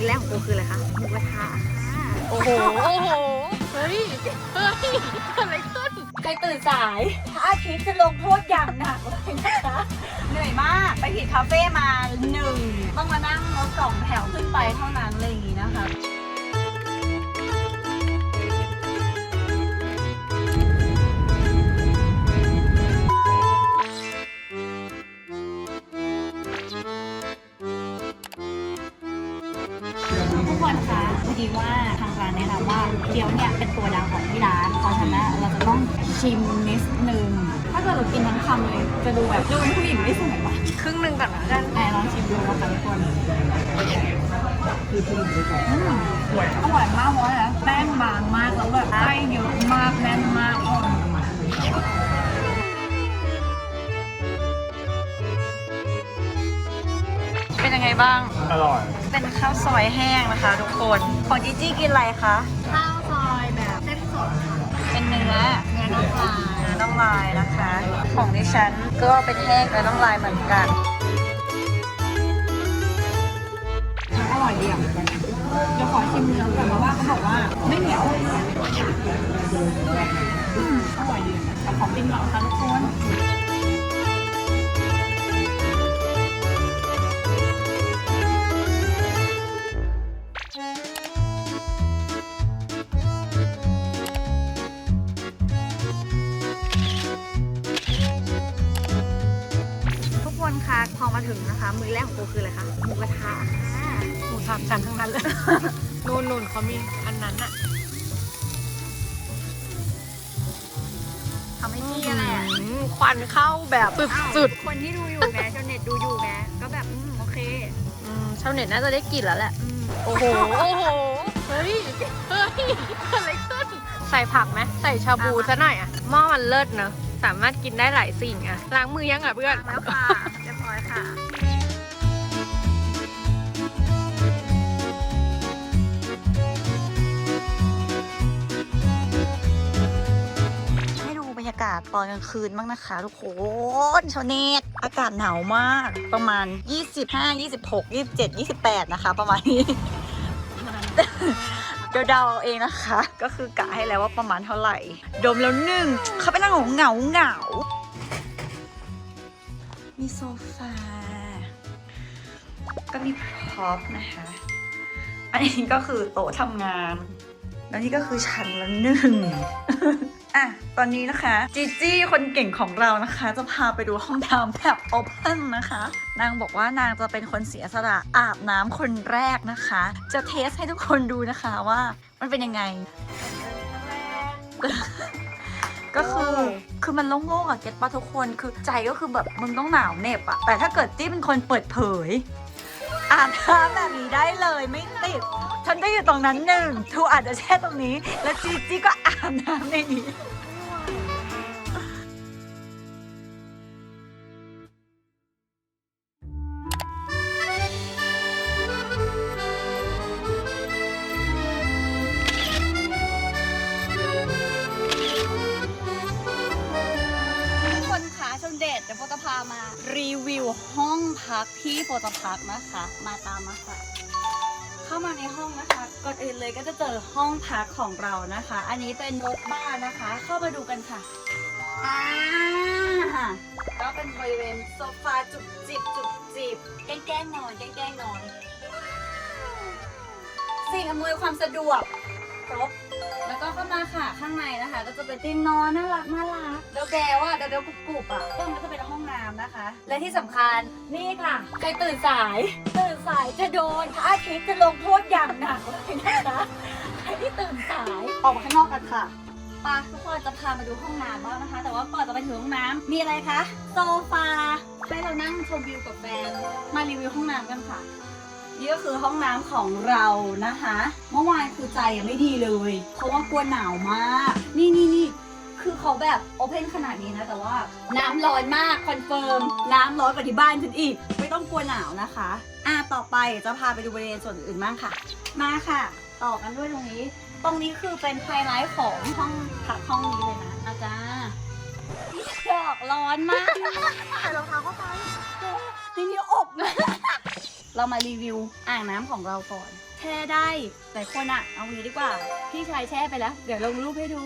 มื้อแรกของกูคืออะไรคะหมูกระทะโอ้โห โอ้โห เฮ้ย เฮ้ยเกิดอะไรขึ้นใครตื่นสายพระอาทิตย์จะลงโทษอย่างหนักเลยนะคะ เหนื่อยมาก ไปผิดคาเฟ่มาหนึ่ง ต้องมานั่งรถสองแถวขึ้นไปเท่านั้นอะไรอย่างนี้นะคะ ชิมนิดนึง ถ้าเกิดเรากินทั้งคำเลยจะดูแบบดูเป็นผู้หญิงไม่สวยปะครึ่งหนึ่งก่อนนะกันแอบลองชิมดูนะคะทุกคนอืมอร่อยมากเพราะอะไรนะแป้งบางมากแล้วแบบไส้เยอะมากแน่นมากทุกคนเป็นยังไงบ้าง อร่อย เป็นข้าวซอยแห้งนะคะ ทุกคน ของจีจี้กินอะไรคะ ข้าว ของดิฉันก็เป็นแห้งเนื้อน่องลายเหมือนกันอร่อยดีอะเดี๋ยวขอชิมเนื้อก่อนเพราะว่าเขาบอกว่าไม่เหนียวอืมอร่อยดีแต่ของจริงเหรอคะทุกคน ถึงนะคะ มื้อแรกของกูคืออะไรคะหมูกระทะหมูสามชั้นทั้งนั้นเลยนู่นนู่นเขามีอันนั้นอะทำให้พี่อะไรอะอืมควันเข้าแบบสุดคนที่ดูอยู่แม้ชาวเน็ตดูอยู่แม้ก็แบบอืมโอเคๆอืมชาวเน็ตน่าจะได้กลิ่นแล้วแหละ อืมโอ้โห โอ้โห เฮ้ย เฮ้ยเกิดอะไรขึ้น ใส่ผักไหม ใส่ชาบูซะหน่อยอะหม้อมันเลิศเนอะ สามารถกินได้หลายสิ่งอะล้างมือยังอะเพื่อน แล้วค่ะ ค่ะ ให้ดูบรรยากาศตอนกลางคืนบ้างนะคะทุกคนชาวเน็ตอากาศหนาวมากประมาณ 25 26 27 28 นะคะ ประมาณนี้เดาๆเองนะคะ ก็คือกะให้แล้วว่าประมาณเท่าไหร่ ดมแล้วหนึ่งเขาไปนั่งเหงาเหงา มีโซฟา ก็มีพร็อพนะคะ อันนี้ก็คือโต๊ะทำงาน แล้วนี่ก็คือชั้นละหนึ่งอะ ตอนนี้นะคะ จีจี้คนเก่งของเรานะคะ จะพาไปดูห้องน้ำแบบโอเพนนะคะ นางบอกว่านางจะเป็นคนเสียสละอาบน้ำคนแรกนะคะ จะเทสให้ทุกคนดูนะคะว่ามันเป็นยังไง ก็คือคือมันโล่งๆอะเก็ตปะทุกคนคือใจก็คือแบบมึงต้องหนาวเหน็บอะแต่ถ้าเกิดจี้เป็นคนเปิดเผยอาบน้ำแบบนี้ได้เลยไม่ติด ฉันจะอยู่ตรงนั้นหนึ่งทูอาจจะแช่ตรงนี้ แล้วจีจี้ก็อาบน้ำในนี้ ที่โฟจะพักนะคะ มาตามมาค่ะ เข้ามาในห้องนะคะ ก่อนอื่นเลยก็จะเจอห้องพักของเรานะคะ อันนี้เป็นรถบ้านนะคะ เข้ามาดูกันค่ะอ่าก็เป็นบริเวณโซฟาจุบจิบจุบจิบแกล้งๆนอนแกล้งๆนอนสิ่งอำนวยความสะดวก ครบ แล้วก็เข้ามาค่ะข้างในนะคะ ก็จะเป็นเตียงนอนน่ารักน่ารักเดาแกว่าเดาเดากรุบกรุบอะก็มันก็เป็นห้องน้ำนะคะ และที่สำคัญนี่ค่ะใครตื่นสาย ตื่นสายจะโดนพระอาทิตย์จะลงโทษอย่างหนักเลยนะคะใครที่ตื่นสายออกมาข้างนอกกันค่ะปาทุกคนจะพามาดูห้องน้ำบ้างนะคะ แต่ว่าก่อนจะไปถึงห้องน้ำมีอะไรคะโซฟาให้เรานั่งชมวิวกับแฟนมารีวิวห้องน้ำกันค่ะ นี่ก็คือห้องน้ำของเรานะคะ เมื่อวานคือใจยังไม่ดีเลย เพราะว่ากลัวหนาวมาก นี่นี่นี่คือเขาแบบโอเพนขนาดนี้นะ แต่ว่าน้ำร้อนมากคอนเฟิร์มน้ำร้อนกว่าที่บ้านฉันอีก ไม่ต้องกลัวหนาวนะคะ อะต่อไปจะพาไปดูบริเวณส่วนอื่นบ้างค่ะ มาค่ะ ต่อกันด้วยตรงนี้ ตรงนี้คือเป็นไฮไลท์ของห้องพักห้องนี้เลยนะอาจารย์ดอกร้อนมากใส่รองเท้าเข้าไปนี่นี่อบนะ เรามารีวิวอ่างน้ำของเราก่อน แช่ได้แต่คนอะเอางี้ดีกว่า พี่ชายแช่ไปแล้ว เดี๋ยวลงรูปให้ดู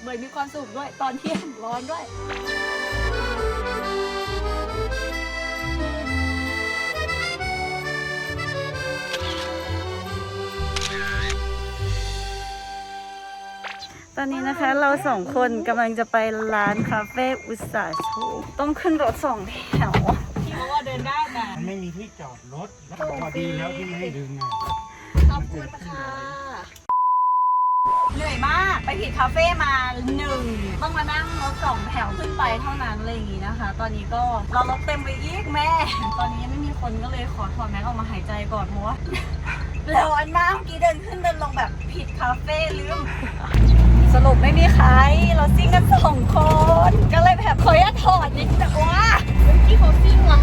เหมือนมีความสุขด้วย ตอนเที่ยงร้อนด้วย ตอนนี้นะคะเราสองคนกำลังจะไปร้านคาเฟ่อุตสาหชคต้องขึ้นรถสองแถว ไมันไม่มีที่จอดรถ แล้วพอดีแล้วที่ให้ดึงอะขอบคุณค่ะเหนื่อยมากไปผิดคาเฟ่มาหนึ่งต้องมานั่งรถสองแถวขึ้นไปเท่านั้นอะไรอย่างงี้นะคะ ตอนนี้ก็เรารถเต็มไปอีกแม่ ตอนนี้ยังไม่มีคนก็เลยขอถอดแมสออกมาหายใจก่อนเพราะว่าร้อนมากเมื่อกี้เดินขึ้นเดินลงแบบผิดคาเฟ่ลืมสรุปไม่มีใคร เราซิ่งกันสองคน ก็เลยแบบขออนุญาตถอดนิดแต่ว่าที่เขาซิ่งเหรอ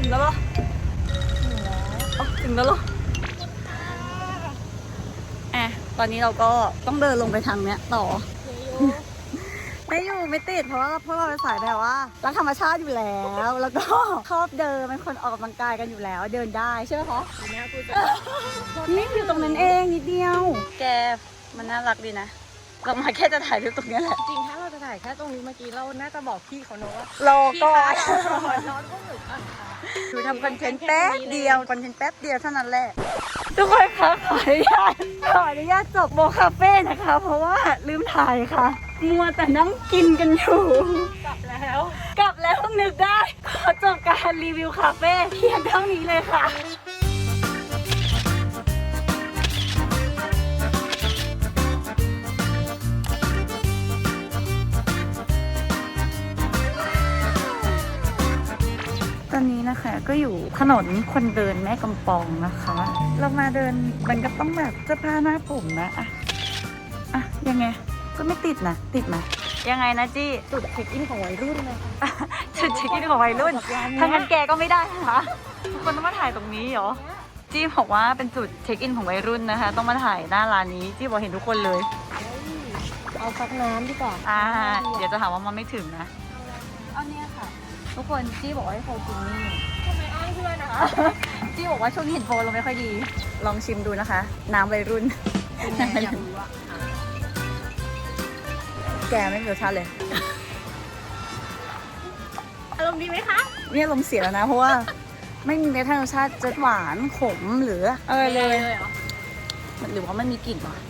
ถึงแล้วเหรอเอาถึงแล้วเหรอแอะตอนนี้เราก็ต้องเดินลงไปทางเนี้ยต่อ ไม่อยู่ไม่ติดเพราะว่าพวกเราเป็นสายแบบว่ารักธรรมชาติอยู่แล้ว แล้วก็ชอบเดินเป็นคนออกกำลังกายกันอยู่แล้ว เดินได้ใช่ไหมคะทีนี้กูจะนี่อยู่ตรงนั้นเองนิดเดียว แกมันน่ารักดีนะ เรามาแค่จะถ่ายรูปตรงเนี้ยแหละ จริงถ้าเราจะถ่ายแค่ตรงนี้เมื่อกี้เราน่าจะบอกพี่เขาเนอะว่ารอพี่ก่อคะนร้อนก็หนึ่งอะค่ะดูทำคอนเทนต์แป๊บเดียวคอนเทนต์แป๊บเดียวเท่านั้นแหละ ทุกคนคะขออนุญาตขออนุญาตจบโมคาเฟ่นะคะ เพราะว่าลืมถ่ายค่ะ มัวแต่นั่งกินกันอยู่ กลับแล้ว กลับแล้วเพิ่งนึกได้ ขอจบการรีวิวคาเฟ่เพียงเท่านี้เลยค่ะ นนี้นะคะ ก็อยู่ถนนคนเดินแม่กำปองนะคะ เรามาเดินมันก็ต้องแบบเสื้อผ้าหน้าผมนะอะอะยังไง ก็ไม่ติดนะติดไหมยังไงนะจี้จุดเช็คอินของวัยรุ่นเลยค่ะจุดเช็คอินของวัยรุ่นถ้างั้นแกก็ไม่ได้นะคะทุกคนต้องมาถ่ายตรงนี้เหรอจี้บอกว่าเป็นจุดเช็คอินของวัยรุ่นนะคะ ต้องมาถ่ายหน้าร้านนี้จี้บอกเห็นทุกคนเลย เอาซักน้ำดีกว่าอ่า เดี๋ยวจะถามว่ามันไม่ถึงนะ เอาเนี่ยค่ะ ทุกคนจี้บอกว่าให้โฟกินนี่ทำไมอ้างเพื่อนนะคะ จี้บอกว่าช่วงนี้เห็นโฟเราไม่ค่อยดี ลองชิมดูนะคะ น้ำวัยรุ่น อยากรู้อะแกไม่มีรสชาติเลย อารมณ์ดีไหมคะ เนี่ยลมณ์เสียแล้วนะ เพราะว่าไม่มีเนื้อทางรสชาติจะหวานขมหรืออะไรเลยเหรอหรือว่ามันมีกลิ่นวะมันต้องมี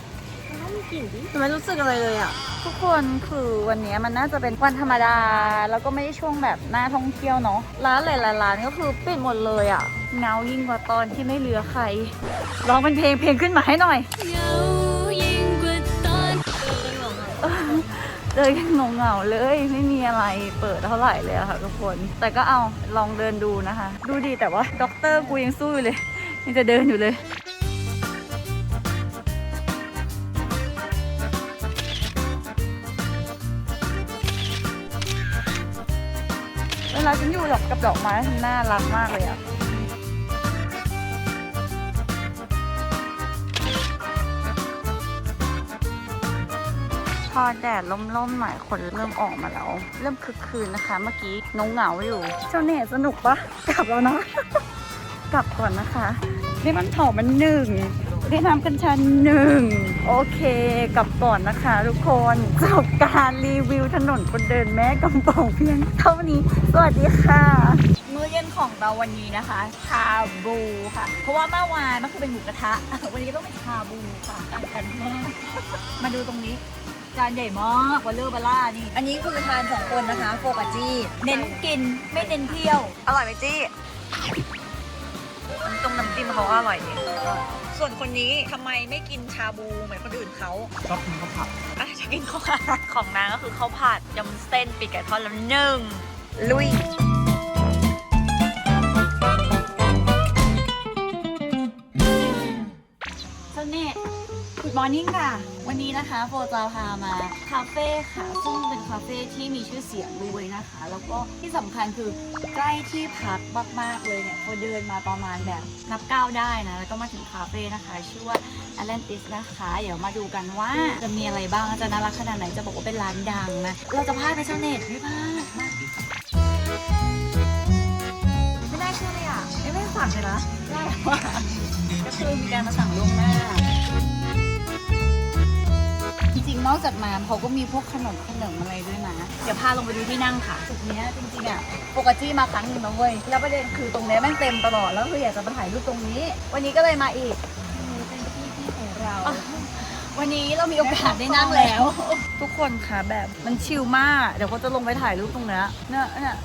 กลิ่นดิแต่ไม่รู้สึกอะไรเลยอะ ทุกคนคือวันนี้มันน่าจะเป็นวันธรรมดา แล้วก็ไม่ได้ช่วงแบบหน้าท่องเที่ยวเนาะร้านหลายๆร้านก็คือปิดหมดเลยอะเงายิ่งกว่าตอนที่ไม่เหลือใครร้องเป็นเพลงเพลงขึ้นมาให้หน่อยเหงายิ่งกว่าตอนเดินกันเหงาๆเลยไม่มีอะไรเปิดเท่าไหร่เลยอะค่ะทุกคน แต่ก็เอาลองเดินดูนะคะ ดูดีแต่ว่าด็อกเตอร์กูยังสู้อยู่เลยยังจะเดินอยู่เลย วลาฉันอยู่กับดอกไม้ฉันน่ารักมากเลยอะพอแดดล่มๆหน่อยคนเริ่มออกมาแล้ว เริ่มคึกคืนนะคะ เมื่อกี้นงเหงาอยู่ เจ้าเน่สนุกปะกลับแล้วเนาะกลับก่อนนะคะนี่มันเผามันหนึ่ง ได้น้ำกัญชาหนึ่งโอเคกลับก่อนนะคะทุกคนจบการรีวิวถนนคนเดินแม่กำปองเพียงเท่านี้ สวัสดีค่ะมื้อเย็นของเราวันนี้นะคะชาบูค่ะ เพราะว่าเมื่อวานมันคือเป็นหมูกระทะ วันนี้ก็ต้องเป็นชาบูค่ะต่างกันมากมาดูตรงนี้จานใหญ่มากวอลเลอร์บาร่านี่ อันนี้คือทานสองคนนะคะโฟกับจี้ เน้นกินไม่เน้นเที่ยว อร่อยไหมจี้น้ำตรงน้ำจิ้มเขาก็อร่อยดี ส่วนคนนี้ทำไมไม่กินชาบูเหมือนคนอื่นเขาชอบกินข้าวผัดอะจะกินข้าวผัดของนางก็คือข้าวผัดยำเส้นปีกไก่ทอดแล้วหนึ่งลุย มอร์นิ่งค่ะ วันนี้นะคะโฟจะพามาคาเฟ่ค่ะ ซึ่งเป็นคาเฟ่ที่มีชื่อเสียงด้วยนะคะ แล้วก็ที่สำคัญคือใกล้ที่พักมาก ๆ เลยเนี่ยโฟเดินมาประมาณแบบนับก้าวได้นะ แล้วก็มาถึงคาเฟ่นะคะ ชื่อว่า Atlantis นะคะ เดี๋ยวมาดูกันว่าจะมีอะไรบ้าง จะน่ารักขนาดไหน จะบอกว่าเป็นร้านดังนะ เราจะพลาดไหมเจ้าเน็ตไม่พลาดมากใช่ไหมได้ว่าก็คือมีการมาสั่งล่วงหน้า อกจากน้ำเขาก็มีพวกขนมขนมอะไรด้วยนะ เดี๋ยวพาลงไปดูที่นั่งค่ะจุดเนี้ยจริงๆอะปกติมาครั้งหนึงนะเว้ย แล้วประเด็นคือตรงเนี้ยแม่งเต็มตลอด แล้วคืออยากจะมาถ่ายรูปตรงนี้ วันนี้ก็เลยมาอีกเป็นที่ที่ของเราวันนี้เรามีโอกาสได้นั่งแล้ว ทุกคนค่ะแบบมันชิลมาก เดี๋ยวก็จะลงไปถ่ายรูปตรงเนี้ยเนี่ยเนี่ย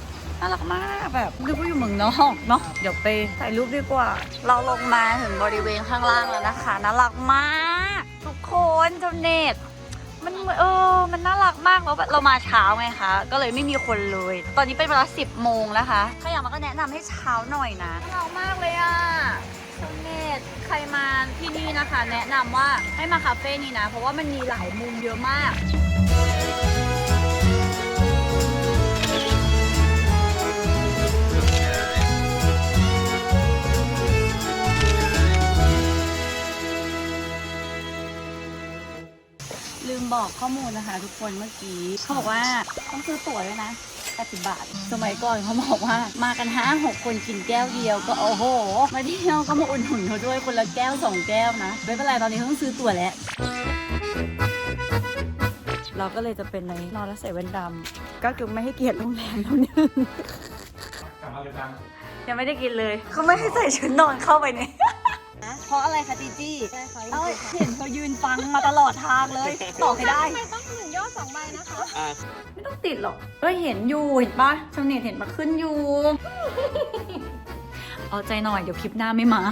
น่ารักมากแบบนึกว่าอยู่เมืองนอกเนาะเดี๋ยวไปถ่ายรูปดีกว่า เราลงมาถึงบริเวณข้างล่างแล้วนะคะน่ารักมาก ทุกคนเจ้าเนต มันเออ มันน่ารักมากแล้วเรามาเช้าไงคะ ก็เลยไม่มีคนเลย ตอนนี้เป็นเวลา 10 โมงนะคะใครอยากมาก็แนะนำให้เช้าหน่อยนะน่ารักมากเลยอะชมเนตใครมาที่นี่นะคะ แนะนำว่าให้มาคาเฟ่นี้นะ เพราะว่ามันมีหลายมุมเยอะมาก ลืมบอกข้อมูลนะคะ ทุกคนเมื่อกี้เขาบอกว่าต้องซื้อตั๋วด้วยนะ80บาท สมัยก่อนเขาบอกว่ามากันห้าหกคนกินแก้วเดียวก็โอ้โห มาเที่ยวก็มาอุ่นหนุนเขาด้วยคนละแก้วสองแก้วนะ ไม่เป็นไรตอนนี้ต้องซื้อตั๋วแล้ว เราก็เลยจะเป็นในนอนแล้วใส่แว่นดำก็คือไม่ให้เกียรติโรงแรมแล้วนึงกลับมาเลยดังยังไม่ได้กินเลยเขาไม่ให้ใส่ชุดนอนเข้าไปเนี่ย เพราะอะไรคะจีจี้ใช่ค่ะเอ้ยเห็นเธอยืนฟังมาตลอดทางเลยต่อให้ได้ ทำไมต้องหนึ่งยอดสองใบนะคะไม่ต้องติดหรอกเอ้ยเห็นอยู่เห็นปะชาวเน็ตเห็นมาขึ้นอยู่ เอาใจหน่อยเดี๋ยวคลิปหน้าไม่มา